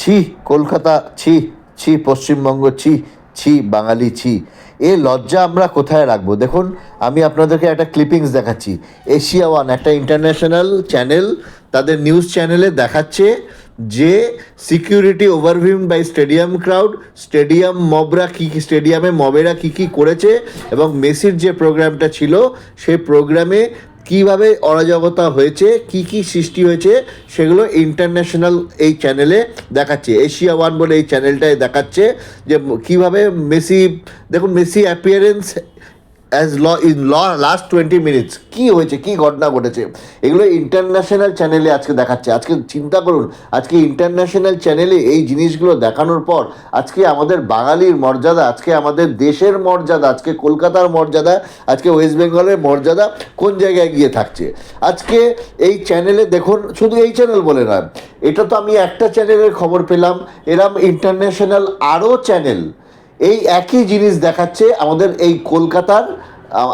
ছি, কলকাতা, ছি ছি, পশ্চিমবঙ্গ, ছি ছি, বাঙালি, ছি। এ লজ্জা আমরা কোথায় রাখব? দেখুন, আমি আপনাদেরকে একটা ক্লিপিংস দেখাচ্ছি। এশিয়া ওয়ান, একটা ইন্টারন্যাশনাল চ্যানেল তাদের নিউজ চ্যানেলে দেখাচ্ছে যে সিকিউরিটি ওভারভিউন বাই স্টেডিয়াম ক্রাউড স্টেডিয়াম মবরা কী কী স্টেডিয়ামে মবেরা কী কী করেছে এবং মেসির যে প্রোগ্রামটা ছিল, সেই প্রোগ্রামে কীভাবে অরাজকতা হয়েছে, কি কি সৃষ্টি হয়েছে, সেগুলো ইন্টারন্যাশনাল এই চ্যানেলে দেখাচ্ছে। এশিয়া ওয়ান বলে এই চ্যানেলটায় দেখাচ্ছে যে কীভাবে মেসি, দেখুন, মেসি অ্যাপিয়ারেন্স অ্যাজ ল ইন ল লাস্ট টোয়েন্টি মিনিটস কী হয়েছে, কী ঘটনা ঘটেছে? এগুলো ইন্টারন্যাশনাল চ্যানেলে আজকে দেখাচ্ছে। আজকে চিন্তা করুন, আজকে ইন্টারন্যাশনাল চ্যানেলে এই জিনিসগুলো দেখানোর পর আজকে আমাদের বাঙালির মর্যাদা, আজকে আমাদের দেশের মর্যাদা, আজকে কলকাতার মর্যাদা, আজকে ওয়েস্ট বেঙ্গলের মর্যাদা কোন জায়গায় গিয়ে থাকছে? আজকে এই চ্যানেলে দেখুন, শুধু এই চ্যানেল বলে নয়, এটা তো আমি একটা চ্যানেলের খবর পেলাম, এরম ইন্টারন্যাশনাল আরও চ্যানেল এই একই জিনিস দেখাচ্ছে আমাদের এই কলকাতার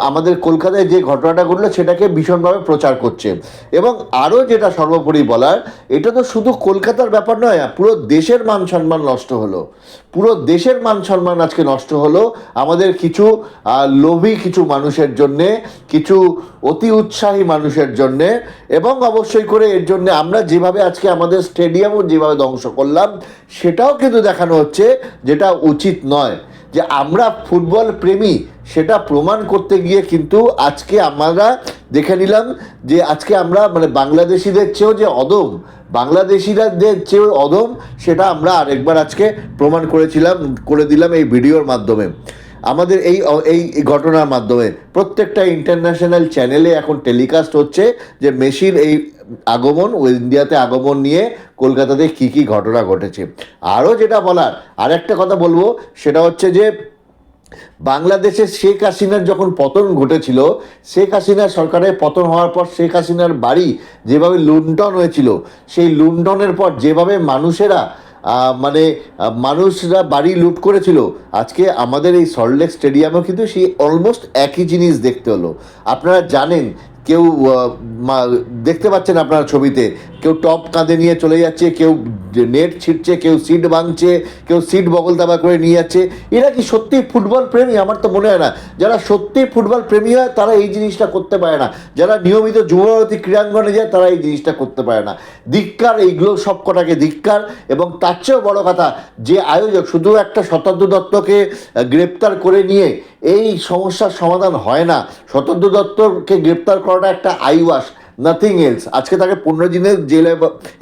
আমাদের কলকাতায় যে ঘটনাটা ঘটলো সেটাকে ভীষণভাবে প্রচার করছে। এবং আরও যেটা সর্বোপরি বলার, এটা তো শুধু কলকাতার ব্যাপার নয়, পুরো দেশের মান সম্মান নষ্ট হলো। পুরো দেশের মান সম্মান আজকে নষ্ট হলো। আমাদের কিছু লোভী কিছু মানুষের জন্যে, কিছু অতি উৎসাহী মানুষের জন্যে, এবং অবশ্যই করে এর জন্য আমরা যেভাবে আজকে আমাদের স্টেডিয়ামও যেভাবে ধ্বংস করলাম, সেটাও কিন্তু দেখানো হচ্ছে, যেটা উচিত নয়। যে আমরা ফুটবল প্রেমী সেটা প্রমাণ করতে গিয়ে কিন্তু আজকে আমরা দেখে নিলাম যে আজকে আমরা মানে বাংলাদেশিদের চেয়েও যে অদম বাংলাদেশিদের চেয়েও অদম, সেটা আমরা আরেকবার আজকে প্রমাণ করেছিলাম, করে দিলাম এই ভিডিওর মাধ্যমে। আমাদের এই এই ঘটনার মাধ্যমে প্রত্যেকটা ইন্টারন্যাশনাল চ্যানেলে এখন টেলিকাস্ট হচ্ছে যে মেসির এই আগমন ও ইন্ডিয়াতে আগমন নিয়ে কলকাতাতে কী কী ঘটনা ঘটেছে। আরও যেটা বলার, আরেকটা কথা বলব, সেটা হচ্ছে যে বাংলাদেশে শেখ হাসিনার যখন পতন ঘটেছিল, শেখ হাসিনার সরকারের পতন হওয়ার পর শেখ হাসিনার বাড়ি যেভাবে লুণ্ঠন হয়েছিল, সেই লুণ্ঠনের পর যেভাবে মানুষেরা মানে মানুষরা বাড়ি লুট করেছিল, আজকে আমাদের এই সল্টলেক স্টেডিয়ামেও কিন্তু সেই অলমোস্ট একই জিনিস দেখতে হলো। আপনারা জানেন কেউ দেখতে পাচ্ছেন আপনার ছবিতে, কেউ টপ কাঁধে নিয়ে চলে যাচ্ছে, কেউ নেট ছিটছে কেউ সিট ভাঙছে, কেউ সিট বগল দাবা করে নিয়ে যাচ্ছে। এরা কি সত্যি ফুটবল প্রেমী? আমার তো মনে হয় না। যারা সত্যি ফুটবল প্রেমী হয়, তারা এই জিনিসটা করতে পারে না। যারা নিয়মিত যুবভারতী ক্রীড়াঙ্গনে যায়, তারা এই জিনিসটা করতে পারে না। ধিক্কার, এইগুলো সব কটাকে ধিক্কার। এবং তার চেয়েও বড় কথা, যে আয়োজক শুধু একটা শতাব্দ দত্তকে গ্রেপ্তার করে নিয়ে এই সমস্যার সমাধান হয় না। স্বতন্ত্র দত্তকে গ্রেপ্তার করাটা একটা আইওয়াস নাথিং এলস আজকে তাকে পনেরো দিনের জেলে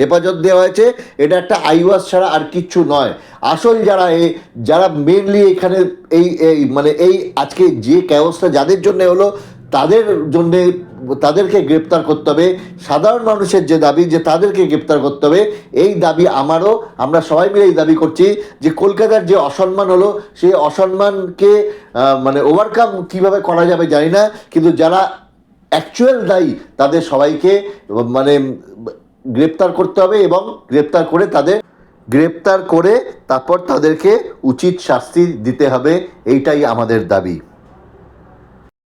হেফাজত দেওয়া হয়েছে। এটা একটা আইওয়াস ছাড়া আর কিচ্ছু নয়। আসল যারা এ যারা মেনলি এখানে এই মানে এই আজকে যে ক্যাওসটা যাদের জন্য হলো তাদের জন্যে তাদেরকে গ্রেপ্তার করতে হবে। সাধারণ মানুষের যে দাবি যে তাদেরকে গ্রেপ্তার করতে হবে, এই দাবি আমারও, আমরা সবাই মিলে এই দাবি করছি যে কলকাতার যে অসম্মান হলো, সেই অসম্মানকে মানে ওভারকাম কীভাবে করা যাবে জানি না, কিন্তু যারা অ্যাকচুয়াল দায়ী, তাদের সবাইকে মানে গ্রেপ্তার করতে হবে এবং গ্রেপ্তার করে তাদের, গ্রেপ্তার করে তারপর তাদেরকে উচিত শাস্তি দিতে হবে, এইটাই আমাদের দাবি।